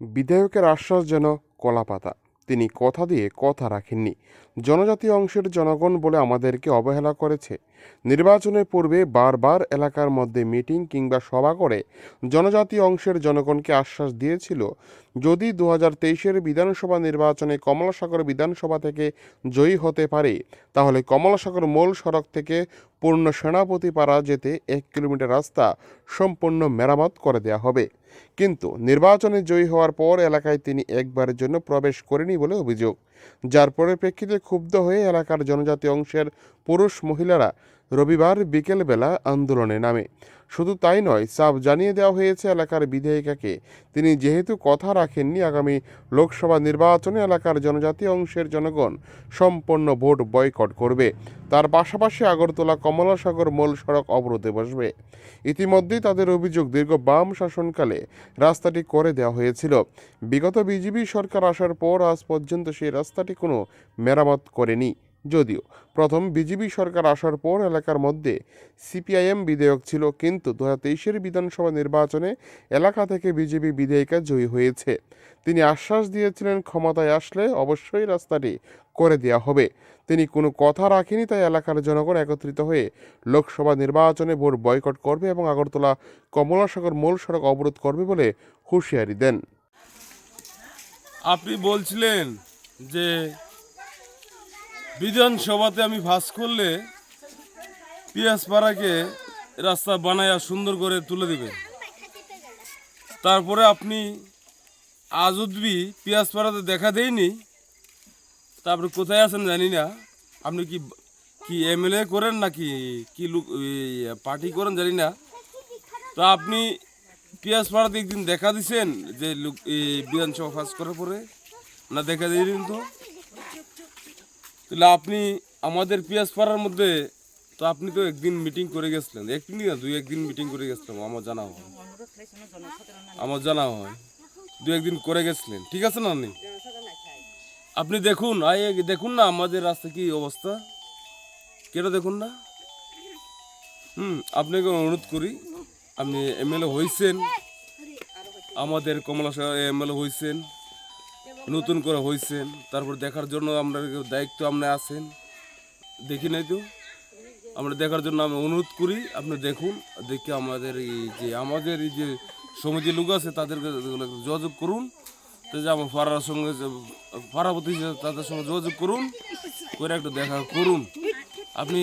বিধায়কের আশ্বাস যেন কলাপাতা। তিনি কথা দিয়ে কথা রাখেননি। জনজাতি অংশের জনগণ বলে আমাদেরকে অবহেলা করেছে। নির্বাচনের পূর্বে বারবার এলাকার মধ্যে মিটিং কিংবা সভা করে জনজাতি অংশের জনগণকে আশ্বাস দিয়েছিল। যদি দু হাজার বিধানসভা নির্বাচনে কমলাসাগর বিধানসভা থেকে জয়ী হতে পারে, তাহলে কমলাসাগর মূল সড়ক থেকে পূর্ণ সেনাপতি পাড়া যেতে এক কিলোমিটার রাস্তা সম্পূর্ণ মেরামত করে দেওয়া হবে। কিন্তু নির্বাচনে জয়ী হওয়ার পর এলাকায় তিনি একবারের জন্য প্রবেশ করেনি বলে অভিযোগ। যার পরিপ্রেক্ষিতে ক্ষুব্ধ হয়ে এলাকার জনজাতি অংশের পুরুষ মহিলারা রবিবার বিকেলবেলা আন্দোলনে নামে। শুধু তাই নয়, চাপ জানিয়ে দেওয়া হয়েছে এলাকার বিধায়িকাকে। তিনি যেহেতু কথা রাখেননি, আগামী লোকসভা নির্বাচনে এলাকার জনজাতি অংশের জনগণ সম্পূর্ণ ভোট বয়কট করবে। তার পাশাপাশি আগরতলা কমলাসাগর মূল সড়ক অবরোধে বসবে। ইতিমধ্যেই তাদের অভিযোগ দীর্ঘ বাম শাসনকালে রাস্তাটি করে দেওয়া হয়েছিল। বিগত বিজেপি সরকার আসার পর আজ পর্যন্ত সেই রাস্তাটি কোনো মেরামত করেনি যদিও। প্রথম বিজেপি সরকার আসার পর এলাকার মধ্যে সিপিআইএম বিধায়ক ছিল, কিন্তু দু হাজার বিধানসভা নির্বাচনে এলাকা থেকে বিজেপি বিধায়িকা জয়ী হয়েছে। তিনি আশ্বাস দিয়েছিলেন, ক্ষমতায় আসলে অবশ্যই রাস্তাটি করে দেওয়া হবে। তিনি কোনো কথা রাখেনি, তাই এলাকার জনগণ একত্রিত হয়ে লোকসভা নির্বাচনে ভোট বয়কট করবে এবং আগরতলা কমলাসাগর মূল সড়ক অবরোধ করবে বলে হুঁশিয়ারি দেন। আপনি বলছিলেন যে বিধানসভাতে আমি ভাস করলে পিয়াসপাড়াকে রাস্তা বানায়া সুন্দর করে তুলে দেবেন তারপরে আপনি আজ অব্দি পিয়াসপাড়াতে দেখা দেয়নি তারপরে কোথায় আছেন জানি না। আপনি কি কি এমএলএ করেন নাকি কি লোক পার্টি করেন জানি না। তো আপনি পিয়াজ পাড়াতে একদিন দেখা দিছেন যে লোক বিধানসভা ফাঁস করার পরে? না, দেখা দিলেন তো। তাহলে আপনি আমাদের পিয়াজ পাড়ার মধ্যে তো আপনি তো একদিন মিটিং করে গেছিলেন। একদিন না, দুই একদিন মিটিং করে গেছিলাম, আমার জানা হয়। আমার জানা হয়। দু একদিন করে গেছিলেন। ঠিক আছে না আপনি দেখুন, আই, দেখুন না আমাদের রাস্তা কি অবস্থা। কেন দেখুন না? হুম, আপনাকে অনুরোধ করি, আপনি এমএলএ হয়েছেন আমাদের কমলা এমএলএ হয়েছেন নতুন করে হয়েছেন তারপর দেখার জন্য আমরা দায়িত্ব আপনি আছেন। দেখি নাই তো? আমরা দেখার জন্য আমি অনুরোধ করি আপনি দেখুন দেখে আমাদের এই যে আমাদের এই যে সমিতির লোক আছে তাদেরকে যোগাযোগ করুন। তো যে আমার পাড়ার সঙ্গে পাড়াপতি তাদের সঙ্গে যোগাযোগ করুন করে একটু দেখা করুন। আপনি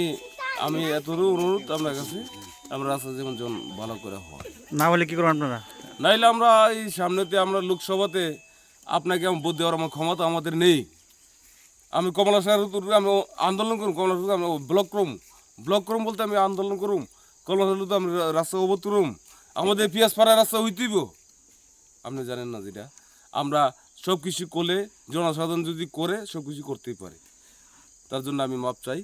আমি এত অনুরোধ আপনার কাছে আমরা রাস্তা যেমন যেমন ভালো করে হয়। না বলে কি করবেন আপনারা? নাইলে আমরা এই সামনেতে আমরা লোকসভাতে আপনাকে আমি বুদ্ধি দেওয়ার আমার ক্ষমতা আমাদের নেই। আমি কমলা সাহের আমি আন্দোলন করুম, কমলা সাহেব আমি ব্লক করুম। ব্লক করুম বলতে আমি আন্দোলন করুম। কমলা সাহেব আমি রাস্তা অবত করুম। আমাদের পিয়াজ পাড়ার রাস্তা হইতেইব আপনি জানেন না যেটা? আমরা সব কিছু করলে জনসাধারণ যদি করে সব কিছু করতেই পারে। তার জন্য আমি মাপ চাই।